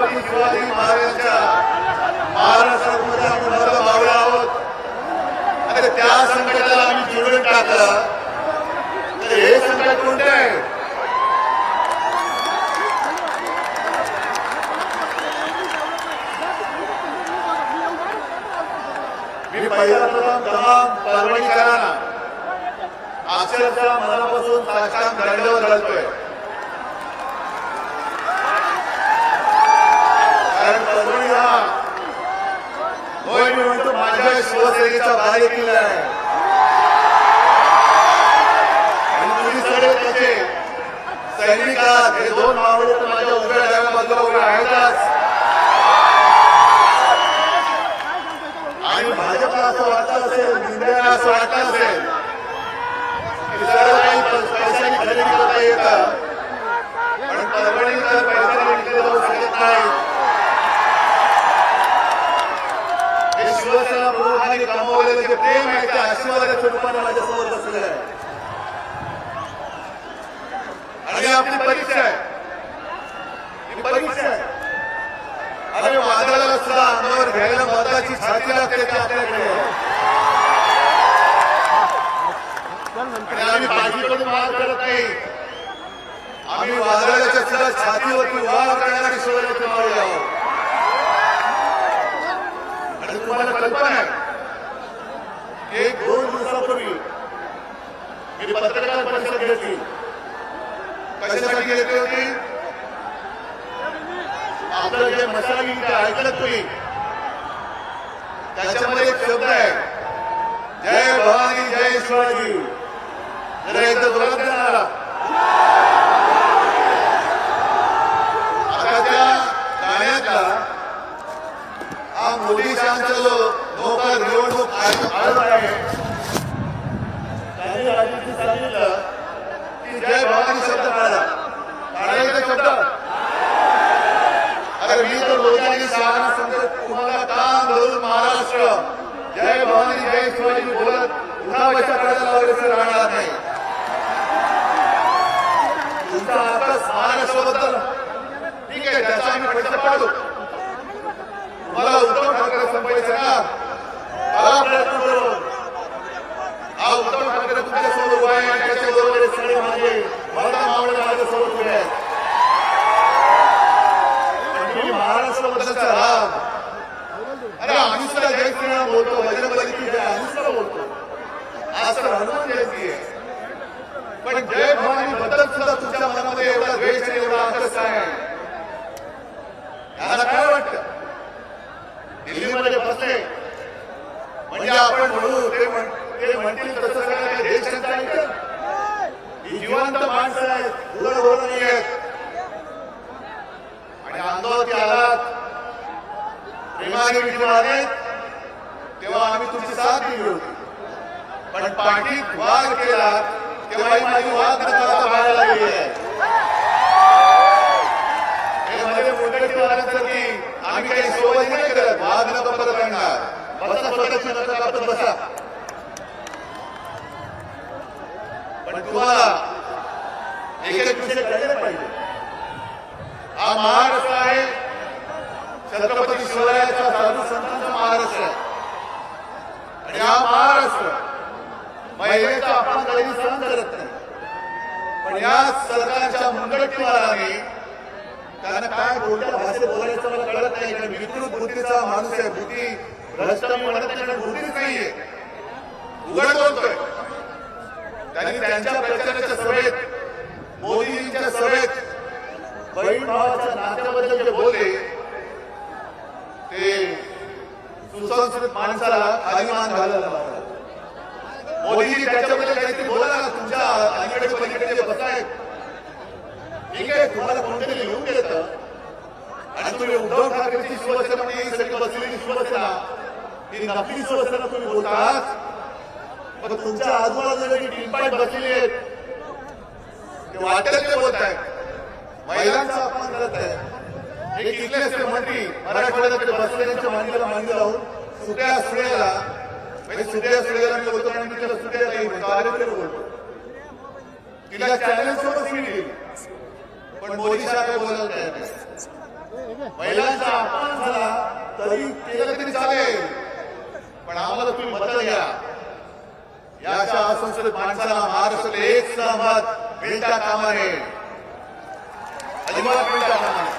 छत्रपती शिवाजी महाराजांच्या महाराष्ट्रामध्ये आपण भरलं मावळे आहोत आणि त्या संकटाला आम्ही चिडून टाकलं तर हे संकट कोणतं आहे मी पहिला प्रथम तमाम परभणीकरांना अक्षरशः मनापासून साष्टांग दंडवत घालतोय कारण परभणी हा होय मी म्हणतो माझ्या शिवसेनेचा किल्ला आहे. आणि तुम्ही सगळे त्याचे सैनिक आहात हे दोन मावळे तर माझ्या उभ्या उभे आहेतच. आणि भाजपला असं वाटलं असेल असं वाटलं असेल की सर्व काही पैशाने खरेदी करता येतं. पण पैशाने विकले जाऊ शकत हे शिवसेना प्रमुखांनी कमवलेलं जे प्रेम आहे त्या आशीर्वादाच्या स्वरूपाने माझ्यासमोर बसलेलं आहे आणि ही आपली परीक्षा आहे ही परीक्षा आहे अरे वादळाला सुद्धा अंगावर घ्यायला मताची छाती लागते ते आपल्याकडे आणि आम्ही बाजूकडून वाद करत नाही आम्ही वादळाच्या सुद्धा छातीवरती वार करणारी शिवरायाची मावळी आहोत आणि तुम्हाला कल्पना आहे एक दोन दिवसापूर्वी मी घेतली कशासाठी घेतली होती आपलं जे मसाला गीत ऐकलं तुम्ही? त्याच्यामध्ये एक शब्द आहे. जय भवानी जय शिवाजी. जरा एकदा जोरात ना. आता त्या गाण्यातला हा मोदीशांचा जो नौका निवडणूक आयोग आहे त्यांनी राजनीती सांगितलं की जय भवानी शब्द काढा. काढायचा शब्द? अरे मी तर लोकांनी शहाणा समजत तुम्हाला काम धरून महाराष्ट्र. जय भवानी जय शिवाजी बोलत उठा बशा करायला लावल्याचं राहणार नाही तुमचा अभ्यास महाराष्ट्राबद्दल ठीक आहे त्याचा आम्ही पैसे पाडू मला उद्धव ठाकरे संपायचं ना मला प्रयत्न करू हा उद्धव ठाकरे तुमच्यासमोर उभा आहे त्याच्या बरोबर सगळे माझे मला मावळे माझ्यासमोर उभे आहेत तुम्ही महाराष्ट्राबद्दलचा राग अरे आम्ही सुद्धा जय श्रीराम बोलतो बजरंगबली की जय आम्ही सुद्धा बोलतो आज तर हनुमान जयंती आहे पण जय भवानी बद्दल सुद्धा तुमच्या मनामध्ये एवढा द्वेष आणि एवढा आकर्ष आहे याला काय वाटतं दिल्लीमध्ये बसले म्हणजे आपण म्हणू ते ते म्हणतील तसं करायला देश ही जिवंत माणसं आहेत उघड बोलत नाही आहेत. आणि अंगावरती आलात प्रेमाने विठू मागेत तेव्हा आम्ही तुमची साथ दिली होती पण पाठीत वाद केला तेव्हाही माझी वाद नका बाहेर लागली आहे. हे आम्ही काही सोबत नाही करत वाद न परत आणणार बसा स्वतःची नका कापत बसा. पण तुम्हाला एक एक विषय कळले पाहिजे. हा महाराष्ट्र आहे. छत्रपती शिवरायाचा साधू संतांचा महाराष्ट्र आहे. आणि हा महाराष्ट्र महिलेचा अपमान कधी सहन करत नाही. पण या सरकारच्या मुंडकीवाराने त्यांना काय बोलत्या भाषेत बोलायचं मला कळत नाही. कारण विकृत बुद्धीचा माणूस आहे. बुद्धी भ्रष्ट म्हणत नाही कारण बुद्धीच नाहीये. उघड बोलतोय. त्यांनी त्यांच्या प्रचाराच्या सभेत मोदींच्या सभेत बहीण भावाच्या नात्याबद्दल जे बोलले ते सुसंस्कृत माणसाला खाली मान घालायला लागला मोदीजी त्याच्याबद्दल काहीतरी बोला ना तुमच्या अलीकडे पलीकडे जे बसतायत. ठीक आहे तुम्हाला कोणतरी लिहून देतं? आणि तुम्ही उद्धव ठाकरेची शिवसेना म्हणजे सगळी बसलेली शिवसेना ही नकली शिवसेना तुम्ही बोलतात. पण तुमच्या आजूबाजूला जी टिंपाईट बसलेली आहेत ते वाटेल ते बोलत आहेत. महिलांचा अपमान करत आहे एक इथले असते मंत्री? मराठवाड्यात बसलेल्यांच्या मांडीला मांडी लावून सुट्या सुळ्याला म्हणजे सुट्या सुळ्याला मी बोलतो आणि मी त्याला सुट्या नाही म्हणतो बोलतो. तिला चॅलेंज सोबत सीट दिली. पण मोदी शहा काय बोलायला तयार नाही महिलांचा अपमान झाला तरी केलं तरी चालेल. पण आम्हाला तुम्ही मत द्या. या अशा असंस्कृत माणसाला महाराष्ट्राला एक सहमत मिळता कामा नये अजिबात मिळता कामा नये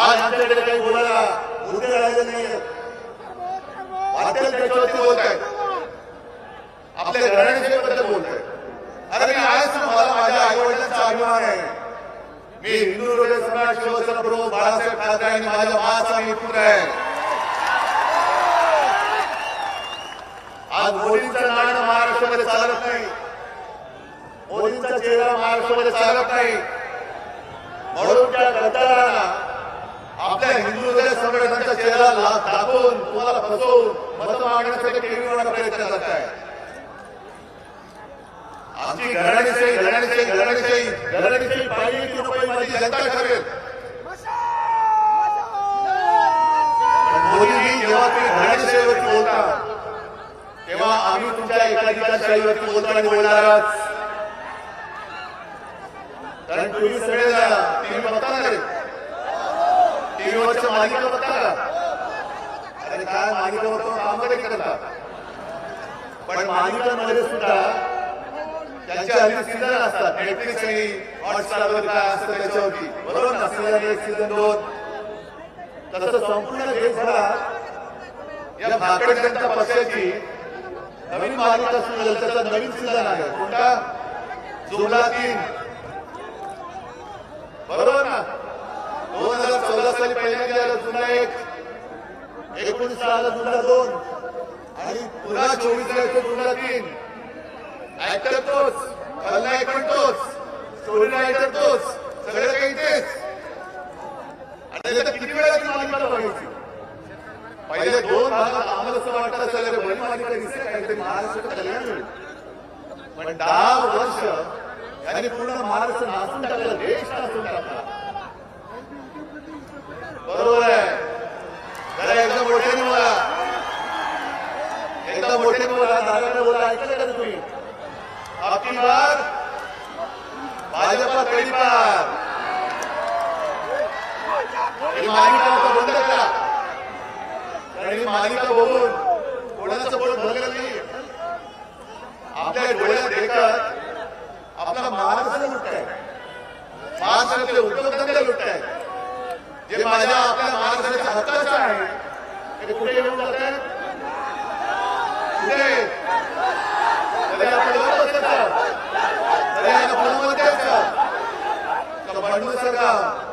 आज आमच्याकडे काही बोलायला मुद्दे राहिले नाही वाटेल त्याच्यावरती बोलत आहेत आपल्या घराण्याबद्दल बोलत आहेत अरे मी आहेच मला माझ्या आई वडिलांचा अभिमान आहे. मी हिंदू हृदय सम्राट शिवसेना प्रमुख बाळासाहेब ठाकरे आणि माझ्या माचा मी पुत्र आहे. आज मोदींचं नाणं महाराष्ट्रामध्ये चालत नाही. मोदींचा चेहरा महाराष्ट्रामध्ये चालत नाही. म्हणून त्या गद्दारांना आपल्या हिंदू हृदय संघटनांचा चेहरा ला- दाखवून तुम्हाला फसवून मत मागण्यासाठी टीव्हीवर प्रयत्न करत आहे आमची घराणीशाही घराणीशाही घराणीशाही घराणीशाही पाहिजे की रुपये माझी जनता ठरेल. मोदीजी जेव्हा ते घराणीशाहीवरती बोलतात तेव्हा आम्ही तुमच्या एकाधिकारशाहीवरती बोलताना बोलणार बोलणारच कारण तुम्ही सगळे टीव्ही बघता ना टीव्हीवरच्या मालिका बघता का अरे काय मालिका बघतो काम कधी करता? पण मालिकांमध्ये सुद्धा त्यांच्या हल्ली सीझन असतात. नेटफ्लिक्स आणि हॉटस्टारवर काय असतं त्याच्यावरती. बरोबर ना? सीझन एक सीझन दोन. तसं संपूर्ण देशभरात या भाकड जनता पक्षाची नवीन मालिका सुरू झाली त्याचा नवीन सीझन आहे कोणता? जुमला तीन बरोबर ना? दोन हजार चौदा साली पहिल्यांदा आलं जुना एक. एकोणीस साला जुना दोन. आणि पुन्हा चोवीस ला जुना तीन. ऍक्टर तोच. खलनायक पण तोच. स्टोरी रायटर तोच. सगळं काही तेच. आणि किती वेळा ती मालिका बघायची? पहिले दोन भागात आम्हाला असं वाटतं असेल अरे बरी मालिका दिसते काहीतरी महाराष्ट्राचं कल्याण होईल पण दहा वर्ष यांनी पूर्ण महाराष्ट्र नाचून टाकलं देश नाचून टाकला. बरोबर आहे. जरा एकदम मोठ्याने बोला. एकदम मोठ्याने बोला. नारायण बोला. ऐकलं का तुम्ही? बार भाजपा कडी मालिका बंद करा. मालिका बघून कोणाचं पोट भरलेलं नाही आपल्या डोळ्यात देखत आपला महाराष्ट्र लुटताय. महाराष्ट्रातले उद्योगधंदे लुटताय. जे माझ्या आपल्या महाराष्ट्राच्या हक्काचं आहे ते कुठे येऊन जात आहे तरी आपण गप्प बसायचं. तरी आपण बोलून बसायचं. का भांडू सरकार